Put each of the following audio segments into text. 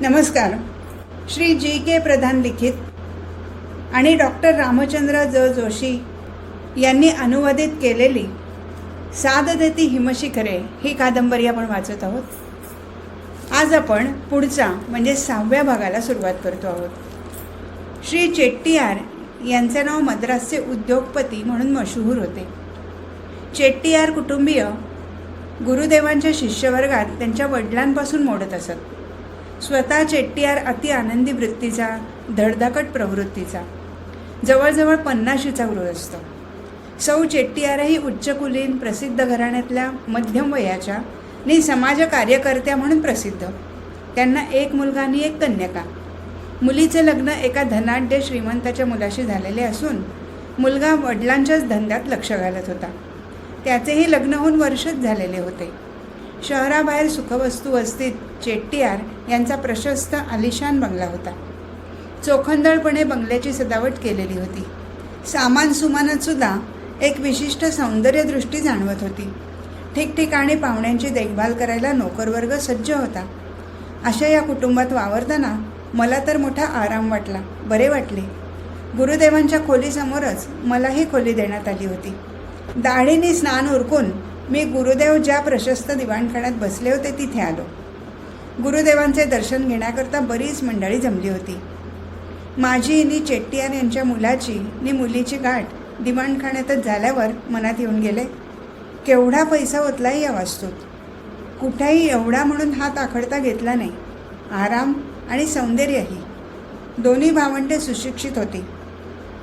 नमस्कार. श्री जी के प्रधान लिखित आणि डॉक्टर रामचंद्र ज जोशी यांनी अनुवादित केलेली साद देती हिमशिखरे ही कादंबरी आपण वाचत आहोत. आज आपण पुढचा म्हणजे सहाव्या भागाला सुरुवात करतो आहोत. श्री चेट्टीयार यांचे नाव मद्रासचे उद्योगपती म्हणून मशहूर होते. चेट्टीयार कुटुंबीय गुरुदेवांच्या शिष्यवर्गात त्यांच्या वडिलांपासून मोडत असत. स्वतः चेट्टीयार अति आनंदी वृत्तीचा धडधाकट प्रवृत्तीचा. जवळजवळ पन्नाशीचा गृहस्थ सौ चेट्टीयारही उच्चकुलीन प्रसिद्ध घराण्यातल्या मध्यम वयाच्या आणि समाज कार्यकर्त्या म्हणून प्रसिद्ध. त्यांना एक मुलगा आणि एक कन्यका. मुलीचे लग्न एका धनाढ्य श्रीमंताच्या मुलाशी झालेले असून मुलगा वडिलांच्याच धंद्यात लक्ष घालत होता. त्याचेही लग्न होऊन वर्षच झालेले होते. शहराबाहेर सुखवस्तू वस्तीत चेट्टियार यांचा प्रशस्त आलिशान बंगला होता. चोखंदळपणे बंगल्याची सजावट केलेली होती. सामान सुमानात सुद्धा एक विशिष्ट सौंदर्यदृष्टी जाणवत होती. ठिकठिकाणी पाहुण्यांची देखभाल करायला नोकरवर्ग सज्ज होता. अशा या कुटुंबात वावरताना मला तर मोठा आराम वाटला बरे वाटले. गुरुदेवांच्या खोलीसमोरच मलाही खोली देण्यात आली होती. दाढीने स्नान उरकून मी गुरुदेव ज्या प्रशस्त दिवाणखाण्यात बसले होते तिथे आलो. गुरुदेवांचे दर्शन घेण्याकरता बरीच मंडळी जमली होती. माझी नि चेट्टियार यांच्या मुलाची नि मुलीची गाठ दिवाणखाण्यातच झाल्यावर मनात येऊन गेले. केवढा पैसा ओतलाही या वास्तूत? कुठेही एवढा म्हणून हात आखडता घेतला नाही. आराम आणि सौंदर्यही. दोन्ही भावंडे सुशिक्षित होती.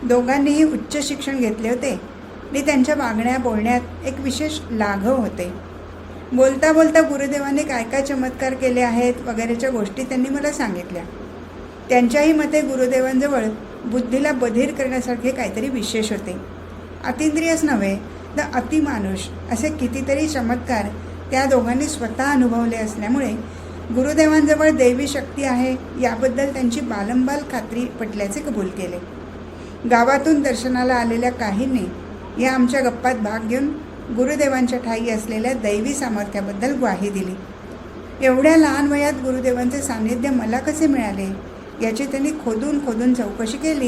दोघांनीही उच्च शिक्षण घेतले होते. आणि त्यांच्या वागण्या बोलण्यात एक विशेष लाघव होते. बोलता बोलता गुरुदेवाने काय काय चमत्कार केले आहेत वगैरेच्या गोष्टी त्यांनी मला सांगितल्या. त्यांच्याही मते गुरुदेवांजवळ बुद्धीला बधीर करण्यासारखे काहीतरी विशेष होते. अतिंद्रियच नव्हे तर अतिमानुष असे कितीतरी चमत्कार त्या दोघांनी स्वतः अनुभवले असल्यामुळे गुरुदेवांजवळ दैवी शक्ती आहे याबद्दल त्यांची बालंबाल खात्री पटल्याचे कबूल केले. गावातून दर्शनाला आलेल्या काहींनी या आमच्या गप्पात भाग घेऊन गुरुदेवांच्या ठाई असलेल्या दैवी सामर्थ्याबद्दल ग्वाही दिली. एवढ्या लहान वयात गुरुदेवांचे सान्निध्य मला कसे मिळाले याची त्यांनी खोदून खोदून चौकशी केली.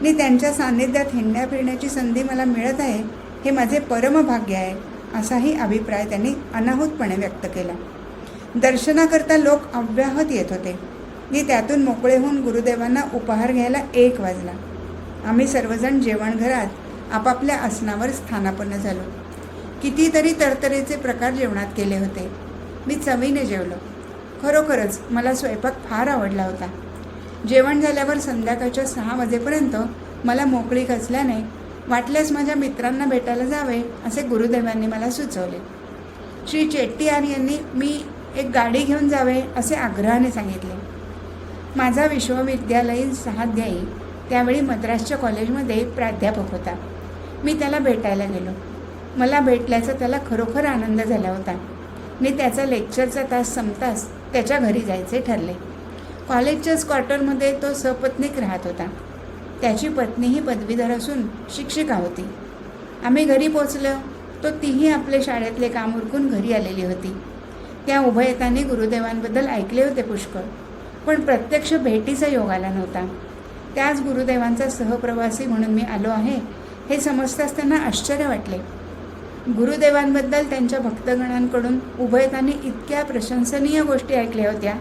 आणि त्यांच्या सान्निध्यात हिंडण्या फिरण्याची संधी मला मिळत आहे हे माझे परमभाग्य आहे असाही अभिप्राय त्यांनी अनाहूतपणे व्यक्त केला. दर्शनाकरता लोक अव्याहत येत होते. मी त्यातून मोकळे होऊन गुरुदेवांना उपहार घ्यायला एक वाजला. आम्ही सर्वजण जेवणघरात आपापल्या आसनावर स्थानापन्न झालो. कितीतरी तरतरेचे प्रकार जेवणात केले होते. मी चवीने जेवलो. खरोखरच मला स्वयंपाक फार आवडला होता. जेवण झाल्यावर संध्याकाळच्या सहा वाजेपर्यंत मला मोकळीक असल्याने वाटल्यास माझ्या मित्रांना भेटायला जावे असे गुरुदेवांनी मला सुचवले. श्री चेट्टीयार यांनी मी एक गाडी घेऊन जावे असे आग्रहाने सांगितले. माझा विश्वविद्यालयीन सहाध्यायी त्यावेळी मद्रासच्या कॉलेजमध्ये प्राध्यापक होता. मी त्याला भेटायला गेलो. मला भेटल्याचा त्याला खरोखर आनंद झाला होता. मी त्याचा लेक्चरचा तास संपताच त्याच्या घरी जायचे ठरले. कॉलेजच्याच क्वार्टरमध्ये तो सपत्नीक राहत होता. त्याची पत्नीही पदवीधर असून शिक्षिका होती. आम्ही घरी पोचलो तो तीही आपले शाळेतले काम उरकून घरी आलेली होती. त्या उभयतांनी गुरुदेवांबद्दल ऐकले होते पुष्कळ पण प्रत्यक्ष भेटीचा योग आला नव्हता. त्याच गुरुदेवांचा सहप्रवासी म्हणून मी आलो आहे हे समजताच त्यांना आश्चर्य वाटले. गुरुदेवांबद्दल त्यांच्या भक्तगणांकडून उभयतांनी इतक्या प्रशंसनीय गोष्टी ऐकल्या होत्या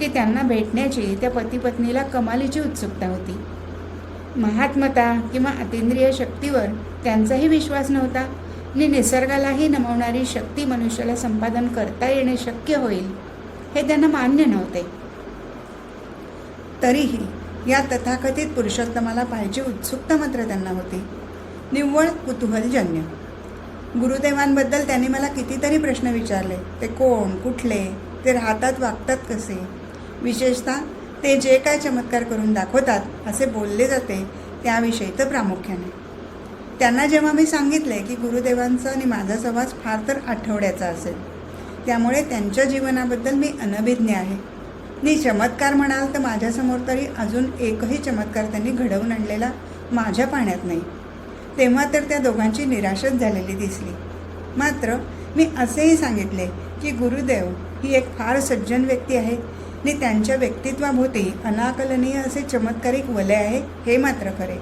की त्यांना भेटण्याची त्या पतीपत्नीला कमालीची उत्सुकता होती. महात्मता किंवा अतिंद्रिय शक्तीवर त्यांचाही विश्वास नव्हता आणि निसर्गालाही नमवणारी शक्ती मनुष्याला संपादन करता येणे शक्य होईल हे त्यांना मान्य नव्हते. तरीही या तथाकथित पुरुषोत्तमाला पाहिजे उत्सुकता मात्र त्यांना होती. निव्वळ कुतूहलजन्य. गुरुदेवांबद्दल त्यांनी मला कितीतरी प्रश्न विचारले. ते कोण कुठले ते राहतात वागतात कसे? विशेषतः ते जे काय चमत्कार करून दाखवतात असे बोलले जाते त्याविषयी तर प्रामुख्याने. त्यांना जेव्हा मी सांगितले की गुरुदेवांचा आणि माझा सहवास फार तर आठवड्याचा असेल त्यामुळे त्यांच्या जीवनाबद्दल मी अनभिज्ञ आहे. मी चमत्कार म्हणाल तर माझ्यासमोर तरी अजून एकही चमत्कार त्यांनी घडवून आणलेला माझ्या पाण्यात नाही. तेव्हा तर त्या दोघांची निराशाच झालेली दिसली. मात्र मी असेही सांगितले की गुरुदेव ही एक फार सज्जन व्यक्ती आहे. आणि त्यांच्या व्यक्तित्वाभोवती अनाकलनीय असे चमत्कारिक वलय आहे हे मात्र खरे.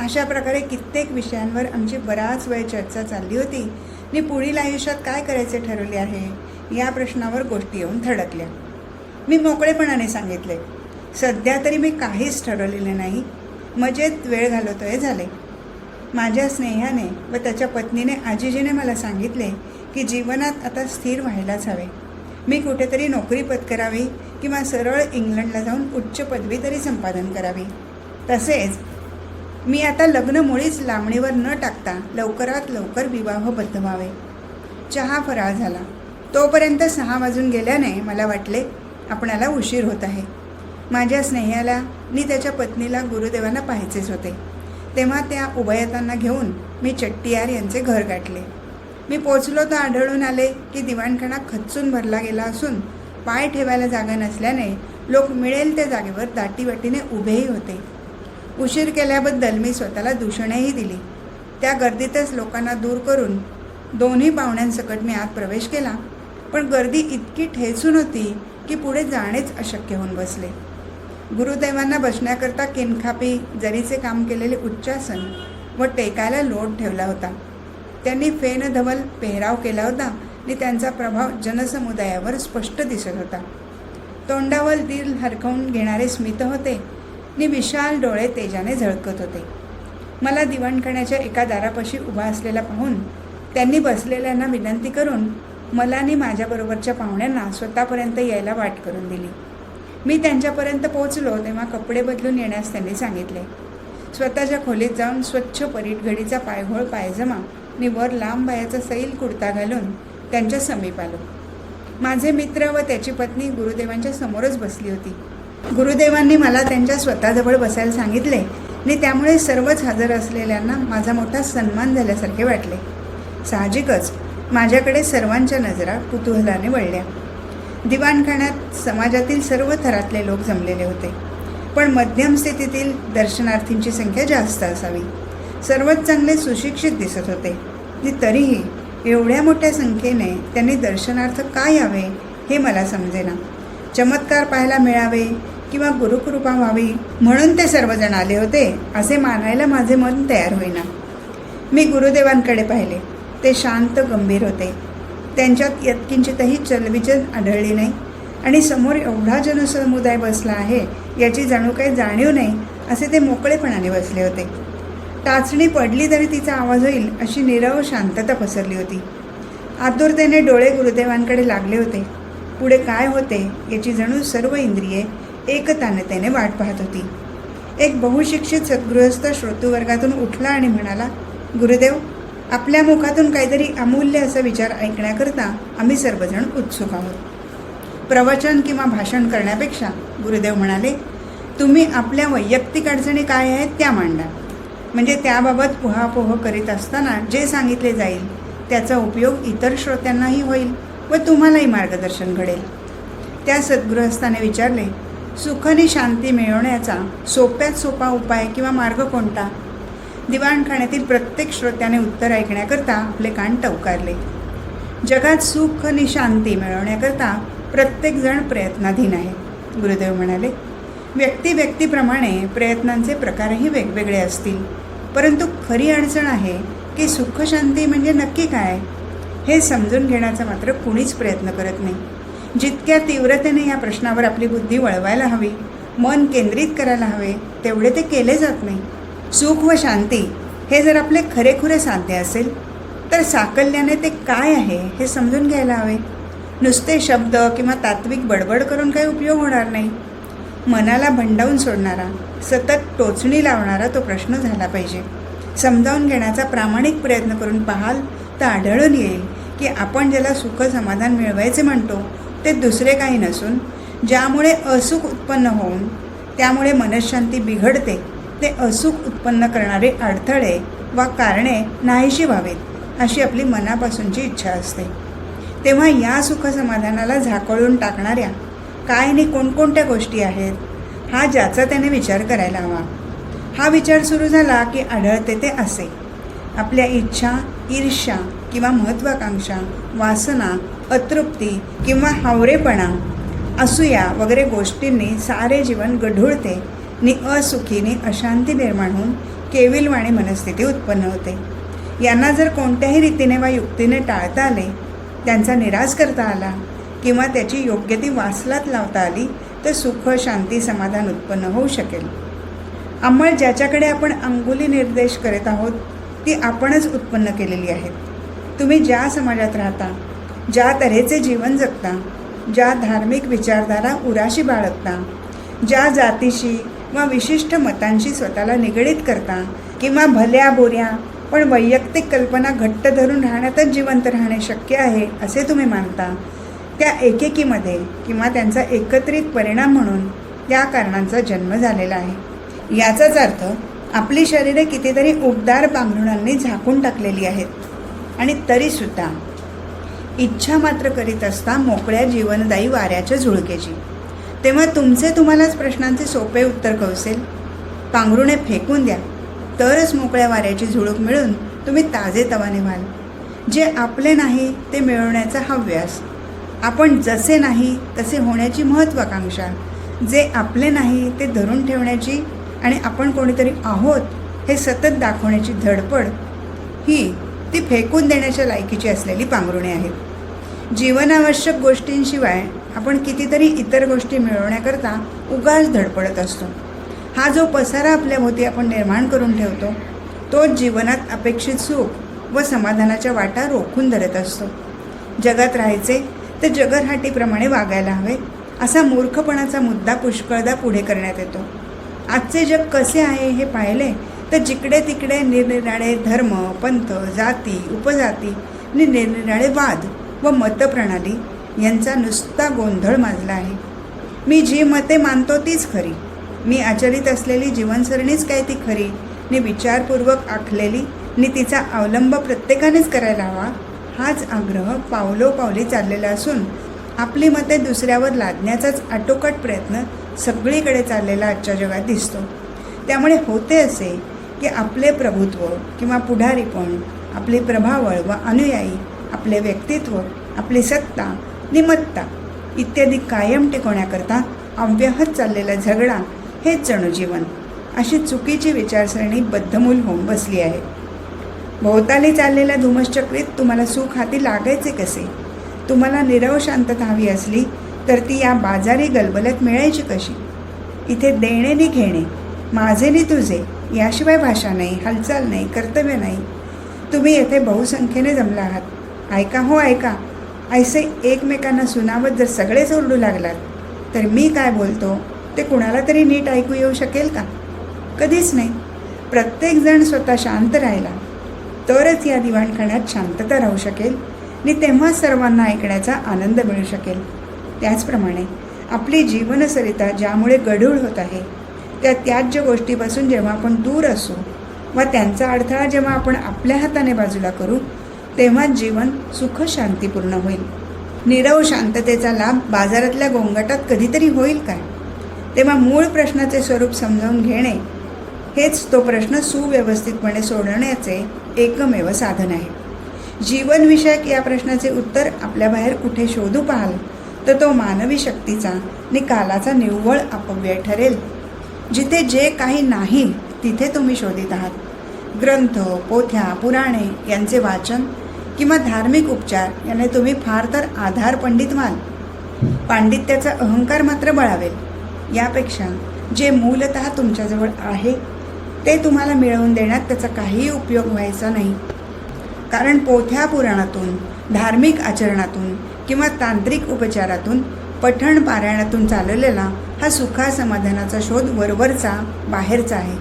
अशा प्रकारे कित्येक विषयांवर आमची बराच वेळ चर्चा चालली होती. मी पुढील आयुष्यात काय करायचे ठरवले आहे या प्रश्नावर गोष्टी येऊन थडकल्या मी मोकळेपणाने सांगितले सध्या तरी मी काहीच ठरवलेले नाही. मजेत वेळ घालवतोय झाले. माझ्या स्नेहाने व त्याच्या पत्नीने आजीजीने मला सांगितले की जीवनात आता स्थिर व्हायलाच हवे. मी कुठेतरी नोकरी पत्करावी किंवा सरळ इंग्लंडला जाऊन उच्च पदवी तरी संपादन करावी. तसेच मी आता लग्न मुळीच लांबणीवर न टाकता लवकरात लवकर विवाहबद्ध व्हावे. चहा फराळ झाला. तोपर्यंत सहा वाजून गेल्याने मला वाटले आपणाला उशीर होत आहे. माझ्या स्नेहाला मी त्याच्या पत्नीला गुरुदेवांना पाहायचेच होते. तेव्हा त्या उभयतांना घेऊन मी चट्टीयार यांचे घर गाठले. मी पोचलो तर आढळून आले की दिवाणखाना खच्चून भरला गेला असून पाय ठेवायला जागा नसल्याने लोक मिळेल त्या जागेवर दाटीवाटीने उभेही होते. उशीर केल्याबद्दल मी स्वतःला दूषणेही दिली. त्या गर्दीतच लोकांना दूर करून दोन्ही पाहुण्यांसकट मी आत प्रवेश केला. पण गर्दी इतकी ठेचून होती की पुढे जाणेच अशक्य होऊन बसले. गुरुदेवांना बसण्याकरता किनखापी जरीचे काम केलेले उच्चासन व टेकायला लोट ठेवला होता. त्यांनी फेन धवल पेहराव केला होता आणि त्यांचा प्रभाव जनसमुदायावर स्पष्ट दिसत होता. तोंडावर दिल हरकवून घेणारे स्मित होते आणि विशाल डोळे तेजाने झळकत होते. मला दिवाणखाण्याच्या एका दारापाशी उभा असलेला पाहून त्यांनी बसलेल्यांना विनंती करून मला आणि माझ्याबरोबरच्या पाहुण्यांना स्वतःपर्यंत यायला वाट करून दिली. मी त्यांच्यापर्यंत पोहोचलो तेव्हा कपडे बदलून येण्यास त्यांनी सांगितले. स्वतःच्या खोलीत जाऊन स्वच्छ परीटघडीचा पायघोळ पायजमा मी वर लांब बायाचा सैल कुर्ता घालून त्यांच्या समीप आलो. माझे मित्र व त्याची पत्नी गुरुदेवांच्या समोरच बसली होती. गुरुदेवांनी मला त्यांच्या स्वतःजवळ बसायला सांगितले आणि त्यामुळे सर्वच हजर असलेल्यांना माझा मोठा सन्मान झाल्यासारखे वाटले. साहजिकच माझ्याकडे सर्वांच्या नजरा कुतूहलाने वळल्या. दिवाणखान्यात समाजातील सर्व थरातले लोक जमलेले होते. पण मध्यम स्थितीतील दर्शनार्थींची संख्या जास्त असावी. सर्वच चांगले सुशिक्षित दिसत होते. आणि तरीही एवढ्या मोठ्या संख्येने त्यांनी दर्शनार्थ काय यावे हे मला समजेना. चमत्कार पाहायला मिळावे किंवा गुरुकृपा व्हावी म्हणून ते सर्वजण आले होते असे मानायला माझे मन तयार होईना. मी गुरुदेवांकडे पाहिले. ते शांत गंभीर होते. त्यांच्यात यत्किंचितही चलविचल आढळली नाही. आणि समोर एवढा जनसमुदाय बसला आहे याची जणू काही जाणीव नाही असे ते मोकळेपणाने बसले होते. टाचणी पडली तरी तिचा आवाज होईल अशी निरव शांतता पसरली होती. आतुरतेने डोळे गुरुदेवांकडे लागले होते. पुढे काय होते याची जणू सर्व इंद्रिये एकतानतेने वाट पाहत होती. एक बहुशिक्षित सद्गृहस्थ श्रोतृवर्गातून उठला आणि म्हणाला गुरुदेव आपल्या मुखातून काहीतरी अमूल्य असा विचार ऐकण्याकरता आम्ही सर्वजण उत्सुक आहोत. प्रवचन किंवा भाषण करण्यापेक्षा गुरुदेव म्हणाले तुम्ही आपल्या वैयक्तिक अडचणी काय आहेत त्या मांडा. म्हणजे त्याबाबत पोहापोह करीत असताना जे सांगितले जाईल त्याचा उपयोग इतर श्रोत्यांनाही होईल व तुम्हालाही मार्गदर्शन घडेल. त्या सद्गृहस्थाने विचारले सुख आणि शांती मिळवण्याचा सोप्यात सोपा उपाय किंवा मार्ग कोणता? दिवाणखाण्यातील प्रत्येक श्रोत्याने उत्तर ऐकण्याकरता आपले कान टवकारले. जगात सुख आणि शांती मिळवण्याकरता प्रत्येकजण प्रयत्नाधीन आहे. गुरुदेव म्हणाले व्यक्ती व्यक्तीप्रमाणे प्रयत्नांचे प्रकारही वेगवेगळे असतील. परंतु खरी अडचण आहे की सुखशांती म्हणजे नक्की काय? हे समजून घेण्याचा मात्र कुणीच प्रयत्न करत नाही. जितक्या तीव्रतेने या प्रश्नावर आपली बुद्धी वळवायला हवी मन केंद्रित करायला हवे तेवढे ते केले जात नाही. सुख व शांती हे जर आपले खरेखुरे साध्य असेल तर साकल्याने ते काय आहे हे समजून घ्यायला हवे. नुसते शब्द किंवा तात्विक बडबड करून काही उपयोग होणार नाही. मनाला भंडावून सोडणारा सतत टोचणी लावणारा तो प्रश्न झाला पाहिजे. समजावून घेण्याचा प्रामाणिक प्रयत्न करून पाहाल तर आढळून येईल की आपण ज्याला सुख समाधान मिळवायचे म्हणतो ते दुसरे काही नसून ज्यामुळे असुख उत्पन्न होऊन त्यामुळे मनशांती बिघडते. ते असुख उत्पन्न करणारे अडथळे वा कारणे नाहीशी व्हावेत अशी आपली मनापासूनची इच्छा असते. तेव्हा या सुखसमाधानाला झाकळून टाकणाऱ्या काय आणि कोणकोणत्या गोष्टी आहेत हा ज्याचा त्याने विचार करायला हवा. हा विचार सुरू झाला की आढळते ते असे. आपल्या इच्छा ईर्ष्या किंवा महत्त्वाकांक्षा वासना अतृप्ती किंवा हावरेपणा असूया वगैरे गोष्टींनी सारे जीवन गढूळते नि असुखीने अशांती निर्माण होऊन केविलवाणी मनस्थिती उत्पन्न होते. यांना जर कोणत्याही रीतीने वा युक्तीने टाळता आले त्यांचा निराश करता आला किंवा त्याची योग्य ती वासलात लावता आली तर सुख शांती समाधान उत्पन्न होऊ शकेल. अंमळ ज्याच्याकडे आपण अंगुली निर्देश करत आहोत ती आपणच उत्पन्न केलेली आहेत. तुम्ही ज्या समाजात राहता ज्या तऱ्हेचे जीवन जगता ज्या धार्मिक विचारधारा उराशी बाळगता ज्या जातीशी वा विशिष्ट मतांशी स्वतःला निगडीत करता किंवा भल्या बोऱ्या पण वैयक्तिक कल्पना घट्ट धरून राहण्यातच जिवंत राहणे शक्य आहे असे तुम्ही मानता. त्या एकेकीमध्ये किंवा त्यांचा एकत्रित परिणाम म्हणून त्या कारणांचा जन्म झालेला आहे. याचाच अर्थ आपली शरीरे कितीतरी उबदार पांघरुणांनी झाकून टाकलेली आहेत आणि तरीसुद्धा इच्छा मात्र करीत असता मोकळ्या जीवनदायी वाऱ्याच्या झुळकेची. तेव्हा तुमचे तुम्हालाच प्रश्नांचे सोपे उत्तर कौसेल पांघरुणे फेकून द्या. तरच मोकळ्या वाऱ्याची झुळूक मिळून तुम्ही ताजे तवाने व्हाल. जे आपले नाही ते मिळवण्याचा हव्यास आपण जसे नाही तसे होण्याची महत्त्वाकांक्षा. जे आपले नाही ते धरून ठेवण्याची आणि आपण कोणीतरी आहोत हे सतत दाखवण्याची धडपड ही ती फेकून देण्याच्या लायकीची असलेली पांघरुणे आहेत. जीवनावश्यक गोष्टींशिवाय आपण कितीतरी इतर गोष्टी मिळवण्याकरता उगाच धडपडत असतो. हा जो पसारा आपल्याभोवती आपण निर्माण करून ठेवतो तोच जीवनात अपेक्षित सुख व समाधानाच्या वाटा रोखून धरत असतो. जगात राहायचे तर जगरहाटीप्रमाणे वागायला हवे असा मूर्खपणाचा मुद्दा पुष्कळदा पुढे करण्यात येतो. आजचे जग कसे आहे हे पाहिले तर जिकडे तिकडे निरनिराळे धर्म पंथ जाती उपजाती नि निरनिराळे वाद व मतप्रणाली यांचा नुसता गोंधळ माजला आहे. मी जी मते मानतो तीच खरी. मी आचरित असलेली जीवनसरणीच काय ती खरी? मी विचारपूर्वक आखलेली नि तिचा अवलंब प्रत्येकानेच करायला हवा. हाच आग्रह पावलोपावली चाललेला असून आपली मते दुसऱ्यावर लादण्याचाच आटोकाट प्रयत्न सगळीकडे चाललेला आजच्या जगात दिसतो. त्यामुळे होते असे की आपले प्रभुत्व किंवा पुढारीपण आपली प्रभावळ व अनुयायी आपले व्यक्तित्व आपली सत्ता निमत्ता. इत्यादी कायम टिकवण्याकरता अव्याहत चाललेला झगडा हेच जणू जीवन अशी चुकीची विचारसरणी बद्धमूल होऊन बसली आहे. भोवताली चाललेल्या धुमश्चक्रीत तुम्हाला सुख हाती लागायचे कसे? तुम्हाला निरव शांतता हवी असली तर ती या बाजारी गलबलत मिळायची कशी? इथे देणे नि घेणे माझे नि तुझे याशिवाय भाषा नाही हालचाल नाही कर्तव्य नाही. तुम्ही येथे बहुसंख्येने जमला आहात. ऐका हो ऐका. ऐसे एकमेकांना सुनावत जर सगळेच ओरडू लागलात तर मी काय बोलतो? ते कुणाला तरी नीट ऐकू येऊ शकेल का? कधीच नाही. प्रत्येकजण स्वतः शांत राहिला. तरच या दिवाणखान्यात शांतता राहू शकेल आणि तेव्हाच सर्वांना ऐकण्याचा आनंद मिळू शकेल. त्याचप्रमाणे आपली जीवनसरिता ज्यामुळे गढूळ होत आहे त्या त्याज्य गोष्टीपासून जेव्हा आपण दूर असू व त्यांचा अडथळा जेव्हा आपण आपल्या हाताने बाजूला करू तेव्हा जीवन सुख शांतीपूर्ण होईल. निरव शांततेचा लाभ बाजारातल्या गोंगाटात कधीतरी होईल काय? तेव्हा मूळ प्रश्नाचे स्वरूप समजावून घेणे हेच तो प्रश्न सुव्यवस्थितपणे सोडवण्याचे एकमेव साधन आहे. जीवनविषयक या प्रश्नाचे उत्तर आपल्याबाहेर कुठे शोधू पाहाल तर तो मानवी शक्तीचा नि कालाचा निव्वळ अपव्यय ठरेल. जिथे जे काही नाही तिथे तुम्ही शोधित आहात. ग्रंथ पोथ्या पुराणे यांचे वाचन किंवा धार्मिक उपचार याने तुम्ही फार तर आधार पंडित व्हाल. पांडित्याचा अहंकार मात्र बळावेल. यापेक्षा जे मूलत तुमच्याजवळ आहे ते तुम्हाला मिळवून देण्यात त्याचा काहीही उपयोग व्हायचा नाही. कारण पोथ्या पुराणातून धार्मिक आचरणातून किंवा तांत्रिक उपचारातून पठण पारायणातून चालवलेला हा सुखा समाधानाचा शोध वरवरचा बाहेरचा आहे.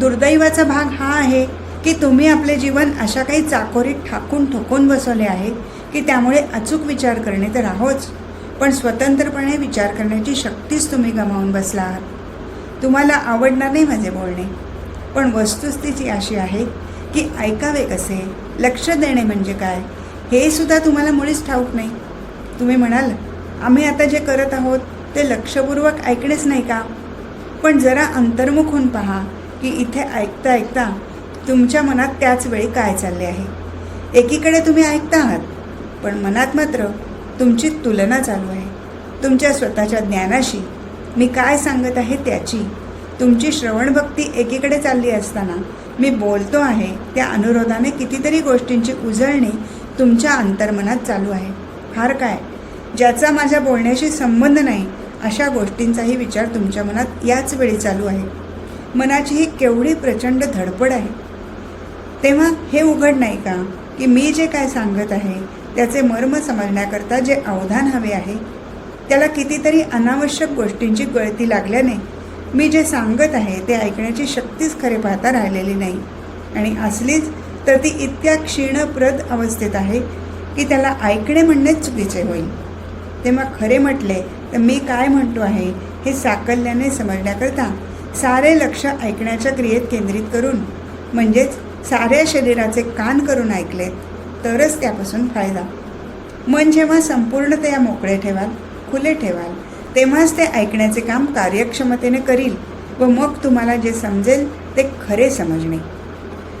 दुर्दैवाचा भाग हा आहे की तुम्ही आपले जीवन अशा काही चाकोरीत ठाकून ठोकून बसवले आहे की त्यामुळे अचूक विचार करणे तर आहोच पण स्वतंत्रपणे विचार करण्याची शक्तीच तुम्ही गमावून बसला आहात. तुम्हाला आवडणार नाही माझे बोलणे पण वस्तुस्थिती अशी आहे की ऐकावे कसे लक्ष देणे म्हणजे काय हे सुद्धा तुम्हाला मुळीच ठाऊक नाही. तुम्ही म्हणाल आम्ही आता जे करत आहोत ते लक्षपूर्वक ऐकणेच नाही का? पण जरा अंतर्मुख होऊन पहा की इथे ऐकता ऐकता तुमच्या मनात त्याच वेळी काय चालले आहे? एकीकडे तुम्ही ऐकता आहात पण मनात मात्र तुमची तुलना चालू आहे. तुमच्या स्वतःच्या ज्ञानाशी मी काय सांगत आहे त्याची. तुमची श्रवणभक्ती एकीकडे चालली असताना मी बोलतो आहे त्या अनुरोधाने कितीतरी गोष्टींची उजळणी तुमच्या अंतर्मनात चालू आहे. फार काय? ज्याचा माझ्या बोलण्याशी संबंध नाही अशा गोष्टींचाही विचार तुमच्या मनात याच वेळी चालू आहे. मनाची ही केवढी प्रचंड धडपड आहे. तेव्हा हे उघड नाही का? की मी जे काय सांगत आहे त्याचे मर्म समजण्याकरता जे अवधान हवे आहे त्याला कितीतरी अनावश्यक गोष्टींची गळती लागल्याने मी जे सांगत आहे ते ऐकण्याची शक्तीच खरे पाहता राहिलेली नाही. आणि असलीच तर ती इतक्या क्षीणप्रद अवस्थेत आहे की त्याला ऐकणे म्हणणेच चुकीचे होईल. तेव्हा खरे म्हटले तर मी काय म्हणतो आहे हे साकल्याने समजण्याकरता सारे लक्ष ऐकण्याच्या क्रियेत केंद्रित करून म्हणजेच साऱ्या शरीराचे कान करून ऐकले तरच त्यापासून फायदा. मन जेव्हा संपूर्णतया मोकळे ठेवाल खुले ठेवाल तेव्हाच ते ऐकण्याचे काम कार्यक्षमतेने करील व मग तुम्हाला जे समजेल ते खरे समजणे.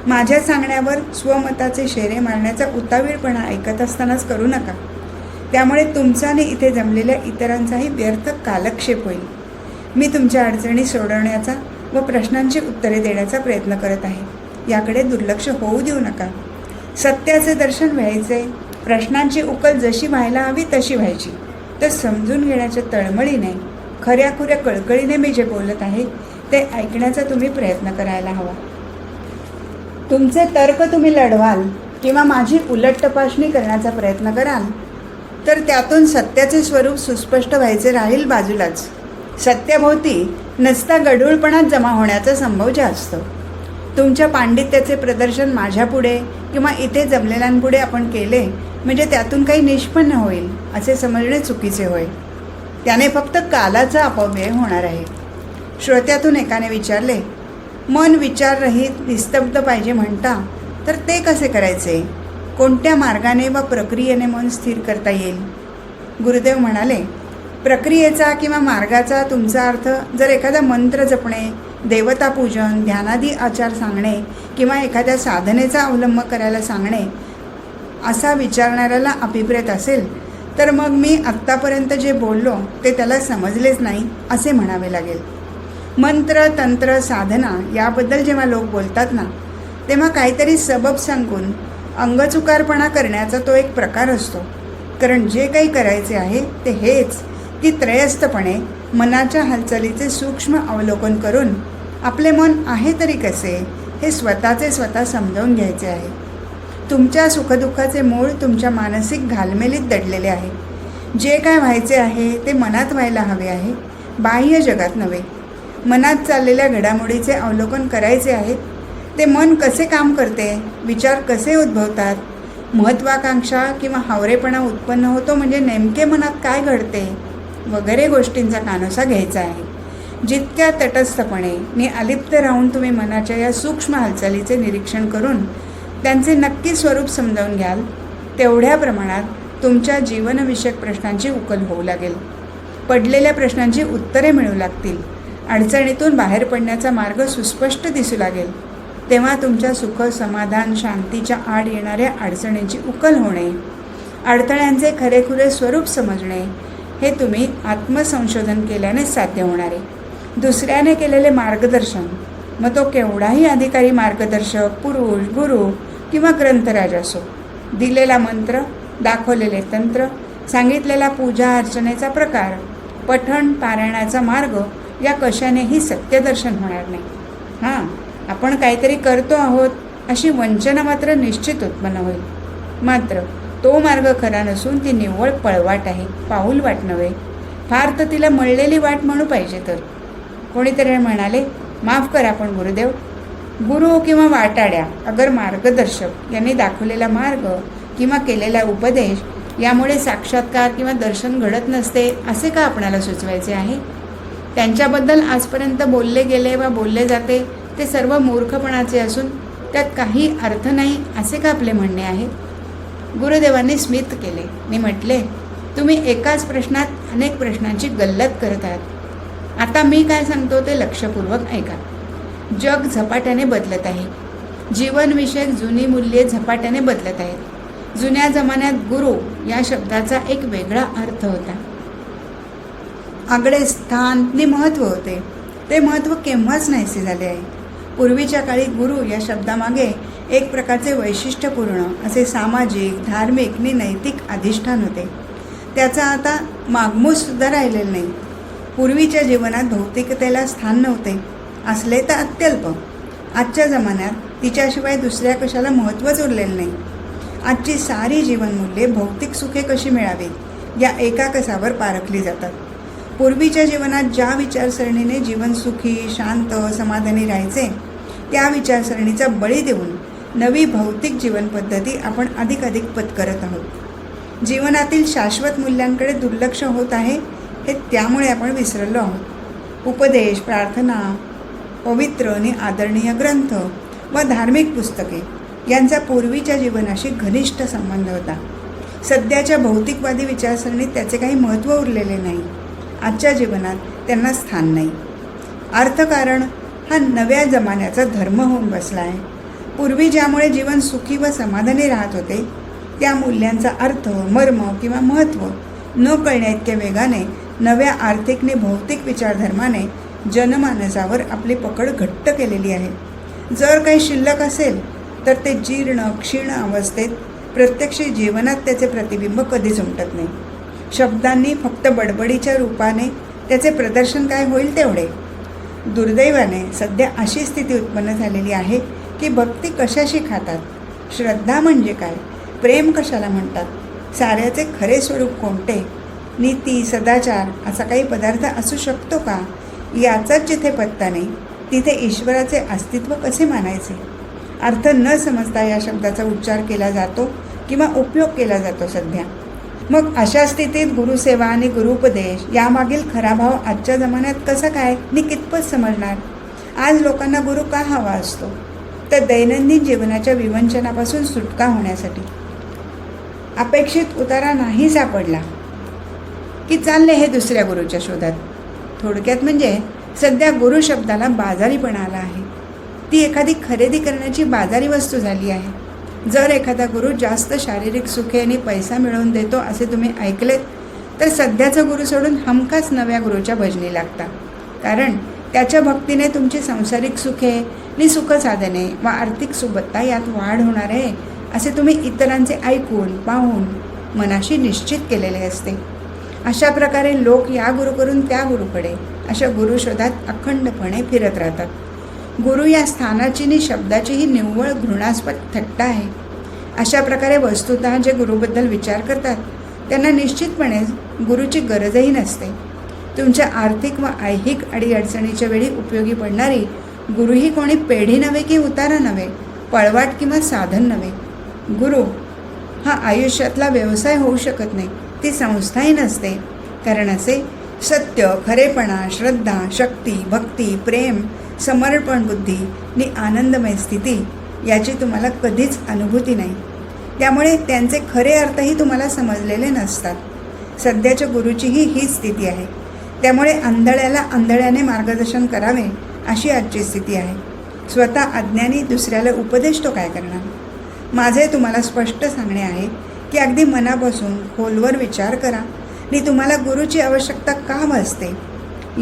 माझ्या सांगण्यावर स्वमताचे शेरे मारण्याचा उतावीळपणा ऐकत असतानाच करू नका. त्यामुळे तुमचा आणि इथे जमलेल्या इतरांचाही व्यर्थ कालक्षेप होईल. मी तुमच्या अडचणी सोडवण्याचा व प्रश्नांची उत्तरे देण्याचा प्रयत्न करत आहे. याकडे दुर्लक्ष होऊ देऊ नका. सत्याचे दर्शन व्हायचे प्रश्नांची उकल जशी व्हायला हवी तशी व्हायची. तर समजून घेण्याच्या तळमळीने खऱ्याखुऱ्या कळकळीने मी जे बोलत आहे ते ऐकण्याचा तुम्ही प्रयत्न करायला हवा. तुमचे तर्क तुम्ही लढवाल किंवा माझी उलट तपासणी करण्याचा प्रयत्न कराल तर त्यातून सत्याचे स्वरूप सुस्पष्ट व्हायचे राहील बाजूलाच. सत्याभोवती नसता गढूळपणात जमा होण्याचा संभव जास्त. तुमच्या पांडित्याचे प्रदर्शन माझ्यापुढे किंवा इथे जमलेल्यांपुढे आपण केले म्हणजे त्यातून काही निष्पन्न होईल असे समजणे चुकीचे होय. त्याने फक्त कालाचा अपव्यय होणार आहे. श्रोत्यातून एकाने विचारले मन विचाररहित निस्तब्ध पाहिजे म्हणता तर ते कसे करायचे? कोणत्या मार्गाने व प्रक्रियेने मन स्थिर करता येईल? गुरुदेव म्हणाले प्रक्रियेचा किंवा मार्गाचा तुमचा अर्थ जर एखादा मंत्र जपणे देवतापूजन ध्यानादी आचार सांगणे किंवा एखाद्या साधनेचा अवलंब करायला सांगणे असा विचारणाऱ्याला अभिप्रेत असेल तर मग मी आत्तापर्यंत जे बोललो ते त्याला समजलेच नाही असे म्हणावे लागेल. मंत्र तंत्र साधना याबद्दल जेव्हा लोक बोलतात ना तेव्हा काहीतरी सबब सांगून अंगचुकारपणा करण्याचा तो एक प्रकार असतो. कारण जे काही करायचे आहे ते हेच. की त्रयस्थपणे मनाच्या हालचालीचे सूक्ष्म अवलोकन करून आपले मन आहे तरी कसे हे स्वतःचे स्वतः समजावून घ्यायचे आहे. तुमच्या सुखदुःखाचे मूळ तुमच्या मानसिक घालमेलीत दडलेले आहे. जे काय व्हायचे आहे ते मनात व्हायला हवे आहे बाह्य जगात नव्हे. मनात चाललेल्या घडामोडीचे अवलोकन करायचे आहे. ते मन कसे काम करते विचार कसे उद्भवतात? महत्त्वाकांक्षा किंवा हावरेपणा उत्पन्न होतो म्हणजे नेमके मनात काय घडते? वगैरे गोष्टींचा कानोसा घ्यायचा आहे. जितक्या तटस्थपणे मी अलिप्त राहून तुम्ही मनाच्या या सूक्ष्म हालचालीचे निरीक्षण करून त्यांचे नक्की स्वरूप समजावून घ्याल तेवढ्या प्रमाणात तुमच्या जीवनविषयक प्रश्नांची उकल होऊ लागेल. पडलेल्या प्रश्नांची उत्तरे मिळू लागतील. अडचणीतून बाहेर पडण्याचा मार्ग सुस्पष्ट दिसू लागेल. तेव्हा तुमच्या सुख समाधान शांतीच्या आड येणाऱ्या अडचणींची उकल होणे अडथळ्यांचे खरेखुरे स्वरूप समजणे हे तुम्ही आत्मसंशोधन केल्याने साध्य होणार आहे. दुसऱ्याने केलेले मार्गदर्शन मग तो केवढाही अधिकारी मार्गदर्शक पुरुष गुरु किंवा ग्रंथराज असो दिलेला मंत्र दाखवलेले तंत्र सांगितलेला पूजा अर्चनेचा प्रकार पठण पारायणाचा मार्ग या कशानेही सत्यदर्शन होणार नाही. हां आपण काहीतरी करतो आहोत अशी वंचना मात्र निश्चित उत्पन्न होईल. मात्र तो मार्ग खरा नसून ती निव्वळ पळवाट आहे पाऊल वाट नव्हे. फार तर तिला मळलेली वाट म्हणू पाहिजे तर. कोणीतरी म्हणाले माफ करा पण गुरुदेव. गुरु किंवा वाटाड्या अगर मार्गदर्शक यांनी दाखवलेला मार्ग किंवा केलेला उपदेश यामुळे साक्षात्कार किंवा दर्शन घडत नसते असे का आपणाला सुचवायचे आहे? त्यांच्याबद्दल आजपर्यंत बोलले गेले वा बोलले जाते ते सर्व मूर्खपणाचे असून त्यात काही अर्थ नाही असे का आपले म्हणणे आहे? गुरुदेवांनी स्मित केले. मी म्हटले तुम्ही एकाच प्रश्नात अनेक प्रश्नांची गल्लत करत आहात. आता मी काय सांगतो ते लक्षपूर्वक ऐका. जग झपाट्याने बदलत आहे. जीवनविषयक जुनी मूल्ये झपाट्याने बदलत आहेत. जुन्या जमान्यात गुरु या शब्दाचा एक वेगळा अर्थ होता. आगळे स्थान नि महत्त्व होते. ते महत्त्व केव्हाच नाहीसे झाले आहे. पूर्वीच्या काळी गुरु या शब्दामागे एक प्रकारचे वैशिष्ट्यपूर्ण असे सामाजिक धार्मिक आणि नैतिक अधिष्ठान होते. त्याचा आता मागमूससुद्धा राहिलेलं नाही. पूर्वीच्या जीवनात भौतिकतेला स्थान नव्हते. असले तर अत्यल्प. आजच्या जमान्यात तिच्याशिवाय दुसऱ्या कशाला महत्त्वच उरलेलं नाही. आजची सारी जीवनमूल्ये भौतिक सुखे कशी मिळावी या एका कसावर पारखली जातात. पूर्वीच्या जीवनात ज्या विचारसरणीने जीवन सुखी शांत समाधानी राहायचे त्या विचारसरणीचा बळी देऊन नवी भौतिक जीवनपद्धती आपण अधिक अधिक पत्करत आहोत. जीवनातील शाश्वत मूल्यांकडे दुर्लक्ष होत आहे हे त्यामुळे आपण विसरलो आहोत. उपदेश प्रार्थना पवित्र आणि आदरणीय ग्रंथ व धार्मिक पुस्तके यांचा पूर्वीच्या जीवनाशी घनिष्ठ संबंध होता. सध्याच्या भौतिकवादी विचारसरणीत त्याचे काही महत्त्व उरलेले नाही. आजच्या जीवनात त्यांना स्थान नाही. अर्थकारण हा नव्या जमान्याचा धर्म होऊन बसला आहे. पूर्वी ज्यामुळे जीवन सुखी व समाधानी राहत होते त्या मूल्यांचा अर्थ मर्म किंवा महत्त्व न कळण्या इतक्या वेगाने नव्या आर्थिकने भौतिक विचारधर्माने जनमानसावर आपली पकड घट्ट केलेली आहे. जर काही शिल्लक असेल तर ते जीर्ण क्षीण अवस्थेत प्रत्यक्ष जीवनात त्याचे प्रतिबिंब कधीच उमटत नाही. शब्दांनी फक्त बडबडीच्या रूपाने त्याचे प्रदर्शन काय होईल तेवढे. दुर्दैवाने सध्या अशी स्थिती उत्पन्न झालेली आहे की भक्ती कशाशी खातात? श्रद्धा म्हणजे काय? प्रेम कशाला म्हणतात? साऱ्याचे खरे स्वरूप कोणते? नीती सदाचार असा काही पदार्थ असू शकतो का? याचाच जिथे पत्ता नाही तिथे ईश्वराचे अस्तित्व कसे मानायचे? अर्थ न समजता या शब्दाचा उच्चार केला जातो किंवा उपयोग केला जातो सध्या. मग अशा स्थितीत गुरुसेवा आणि गुरुपदेश यामागील खरा भाव आजच्या जमान्यात कसा काय? नि कितपत समजणार. आज लोकांना गुरु का हवा असतो? तर दैनंदिन जीवनाच्या विवंचनापासून सुटका होण्यासाठी. अपेक्षित उतारा नाही सापडला. की चालले हे दुसऱ्या गुरुच्या शोधात? थोडक्यात म्हणजे सध्या गुरु शब्दाला बाजारीपणा आला आहे. ती एखादी खरेदी करण्याची बाजारी वस्तू झाली आहे. जर एखादा गुरु जास्त शारीरिक सुखे आणि पैसा मिळवून देतो असे तुम्ही ऐकलेत तर सध्याचा गुरु सोडून हमखास नव्या गुरुच्या भजनी लागता. कारण त्याच्या भक्तीने तुमची सांसारिक सुखे आणि सुखसाधने व आर्थिक सुबत्ता यात वाढ होणार आहे असे तुम्ही इतरांचे ऐकून पाहून मनाशी निश्चित केलेले असते. अशा प्रकारे लोक या गुरुकडून त्या गुरुकडे अशा गुरुशोधात अखंडपणे फिरत राहतात. गुरु या स्थानाची नि शब्दाची ही निव्वळ घृणास्पद थट्टा आहे. अशा प्रकारे वस्तुतः जे गुरुबद्दल विचार करतात त्यांना निश्चितपणे गुरुची गरजही नसते. तुमच्या आर्थिक व ऐहिक अडीअडचणीच्या वेळी उपयोगी पडणारी गुरु ही कोणी पेढी नव्हे की उतारा नव्हे पळवाट किंवा साधन नव्हे. गुरु हा आयुष्यातला व्यवसाय होऊ शकत नाही ती संस्थाही नसते. कारण असे सत्य खरेपणा श्रद्धा शक्ती भक्ती प्रेम समर्पण बुद्धी आणि आनंदमय स्थिती याची तुम्हाला कधीच अनुभूती नाही. त्यामुळे त्यांचे खरे अर्थही तुम्हाला समजलेले नसतात. सध्याच्या गुरुचीही हीच स्थिती आहे. त्यामुळे आंधळ्याला आंधळ्याने मार्गदर्शन करावे अशी आजची स्थिती आहे. स्वतः अज्ञानी दुसऱ्याला उपदेश तो काय करणार? माझे तुम्हाला स्पष्ट सांगणे आहे की अगदी मनापासून खोलवर विचार करा. आणि तुम्हाला गुरुची आवश्यकता का भासते?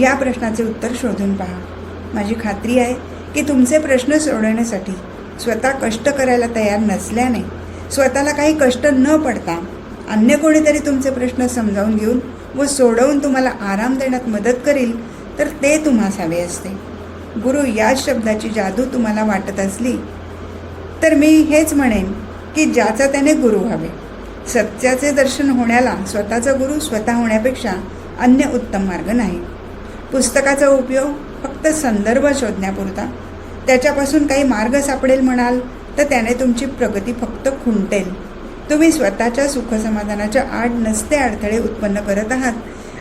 या प्रश्नाचे उत्तर शोधून पहा. माझी खात्री आहे की तुमचे प्रश्न सोडवण्यासाठी स्वतः कष्ट करायला तयार नसल्याने स्वतःला काही कष्ट न पडता अन्य कोणीतरी तुमचे प्रश्न समजावून घेऊन व सोडवून तुम्हाला आराम देण्यात मदत करील तर ते तुम्हास हवे असते. गुरु याच शब्दाची जादू तुम्हाला वाटत असली तर मी हेच म्हणेन की ज्याचा त्याने गुरु व्हावे. सत्याचे दर्शन होण्याला स्वतःचा गुरु स्वतः होण्यापेक्षा अन्य उत्तम मार्ग नाही. पुस्तकाचा उपयोग फक्त संदर्भ शोधण्यापुरता. त्याच्यापासून काही मार्ग सापडेल म्हणाल तर त्याने तुमची प्रगती फक्त खुंटेल. तुम्ही स्वतःच्या सुखसमाधानाच्या आड नसते अडथळे उत्पन्न करत आहात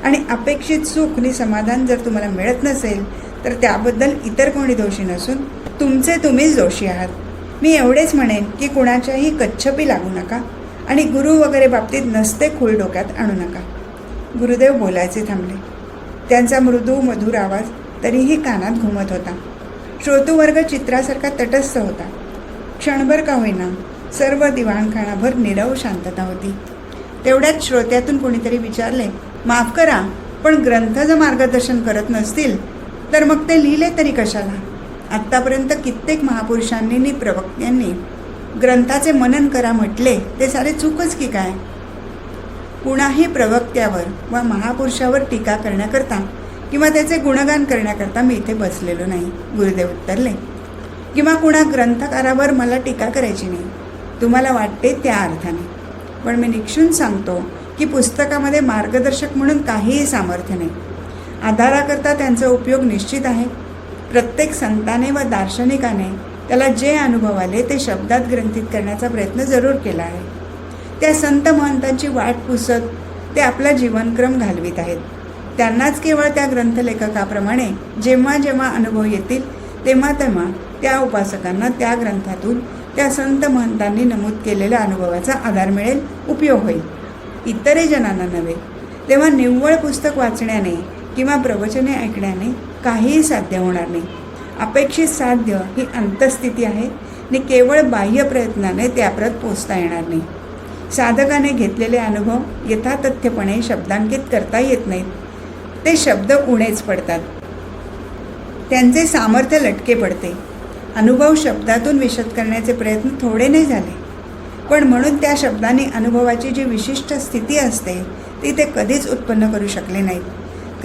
आणि अपेक्षित सुख आणि समाधान जर तुम्हाला मिळत नसेल तर त्याबद्दल इतर कोणी दोषी नसून तुमचे तुम्हीच दोषी आहात. मी एवढेच म्हणेन की कुणाच्याही कच्छपी लागू नका आणि गुरु वगैरे बाबतीत नसते खूळ डोक्यात आणू नका. गुरुदेव बोलायचे थांबले. त्यांचा मृदू मधुर आवाज तरीही कानात घुमत होता. श्रोतुवर्ग चित्रासारखा तटस्थ होता. क्षणभर का होईना सर्व दिवाणखानाभर निरव शांतता होती. तेवढ्याच श्रोत्यातून कोणीतरी विचारले माफ करा पण ग्रंथाचं मार्गदर्शन करत नसतील तर मग ते लिहिले तरी कशाला? आत्तापर्यंत कित्येक महापुरुषांनी नि प्रवक्त्यांनी ग्रंथाचे मनन करा म्हटले ते सारे चूकच की काय? कुणाही प्रवक्त्यावर वा महापुरुषावर टीका करण्याकरता किंवा त्याचे गुणगान करण्याकरता मी इथे बसलेलो नाही गुरुदेव उत्तरले. किंवा कुणा ग्रंथकारावर मला टीका करायची नाही तुम्हाला वाटते त्या अर्थाने. पण मी निक्षून सांगतो की पुस्तकामध्ये मार्गदर्शक म्हणून काहीही सामर्थ्य नाही. आधाराकरता त्यांचा उपयोग निश्चित आहे. प्रत्येक संताने व दार्शनिकाने त्याला जे अनुभव आले ते शब्दात ग्रंथित करण्याचा प्रयत्न जरूर केला आहे. त्या संत महंतांची वाट पुसत ते आपला जीवनक्रम घालवित आहेत. त्यांनाच केवळ त्या ग्रंथलेखकाप्रमाणे जेव्हा जेव्हा अनुभव येतील तेव्हा तेव्हा त्या उपासकांना त्या ग्रंथातून त्या संत महंतांनी नमूद केलेल्या अनुभवाचा आधार मिळेल उपयोग होईल. इतरही जणांना नव्हे तेव्हा निव्वळ पुस्तक वाचण्याने किंवा प्रवचने ऐकण्याने काहीही साध्य होणार नाही. अपेक्षित साध्य ही अंतस्थिती आहे आणि केवळ बाह्य प्रयत्नाने त्याप्रत पोचता येणार नाही. साधकाने घेतलेले अनुभव यथातथ्यपणे शब्दांकित करता येत नाहीत. ते शब्द उणेच पडतात. त्यांचे सामर्थ्य लटके पडते. अनुभव शब्दातून विशद करण्याचे प्रयत्न थोडे नाही झाले. पण म्हणून त्या शब्दाने अनुभवाची जी विशिष्ट स्थिती असते ती ते कधीच उत्पन्न करू शकले नाहीत.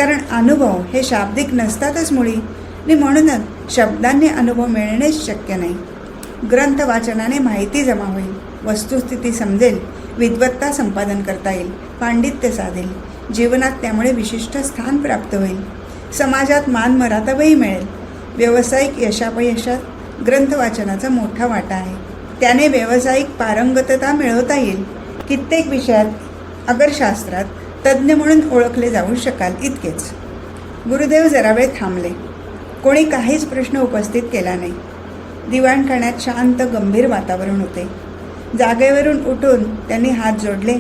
कारण अनुभव हे शाब्दिक नसतातच मुळी. आणि म्हणूनच शब्दांनी अनुभव मिळणेच शक्य नाही. ग्रंथ वाचनाने माहिती जमा होईल वस्तुस्थिती समजेल विद्वत्ता संपादन करता येईल पांडित्य साधेल जीवनात त्यामुळे विशिष्ट स्थान प्राप्त होईल. समाजात मान मरातावही मिळेल. व्यावसायिक यशापयशात ग्रंथ वाचनाचा मोठा वाटा आहे. त्याने व्यावसायिक पारंगतता मिळवता येईल. कित्येक विषयात अगरशास्त्रात तज्ज्ञ म्हणून ओळखले जाऊ शकाल इतकेच. गुरुदेव जरा वेळ थांबले. कोणी काहीच प्रश्न उपस्थित केला नाही. दिवाणखाण्यात शांत गंभीर वातावरण होते. जागेवरून उठून त्यांनी हात जोडले.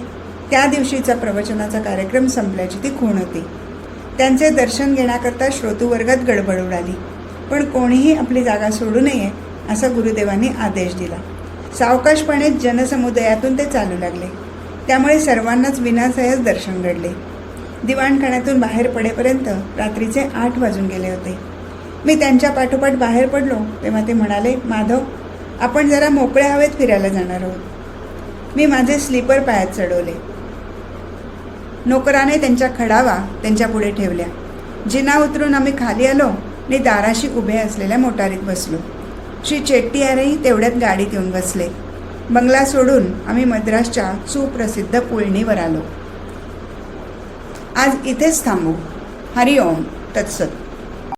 त्या दिवशीचा प्रवचनाचा कार्यक्रम संपल्याची ती खूण होती. त्यांचे दर्शन घेण्याकरता श्रोतूवर्गात गडबड उडाली. पण कोणीही आपली जागा सोडू नये असा गुरुदेवांनी आदेश दिला. सावकाशपणे जनसमुदायातून ते चालू लागले. त्यामुळे सर्वांनाच विनाशयच दर्शन घडले. दिवाणखाण्यातून बाहेर पडेपर्यंत रात्रीचे आठ वाजून गेले होते. मी त्यांच्या पाठोपाठ बाहेर पडलो तेव्हा ते म्हणाले माधव आपण जरा मोकळ्या हवेत फिरायला जाणार आहोत. मी माझे स्लीपर पायात चढवले. नोकराने त्यांच्या खडावा त्यांच्या पुढे ठेवल्या. जिना उतरून आम्ही खाली आलो आणि दाराशी उभे असलेल्या मोटारीत बसलो. श्री चेट्टीयारही तेवढ्यात गाडीत येऊन बसले. बंगला सोडून आम्ही मद्रासच्या सुप्रसिद्ध पुळणीवर आलो. आज इथेच थांबू. हरिओम. तत्सत.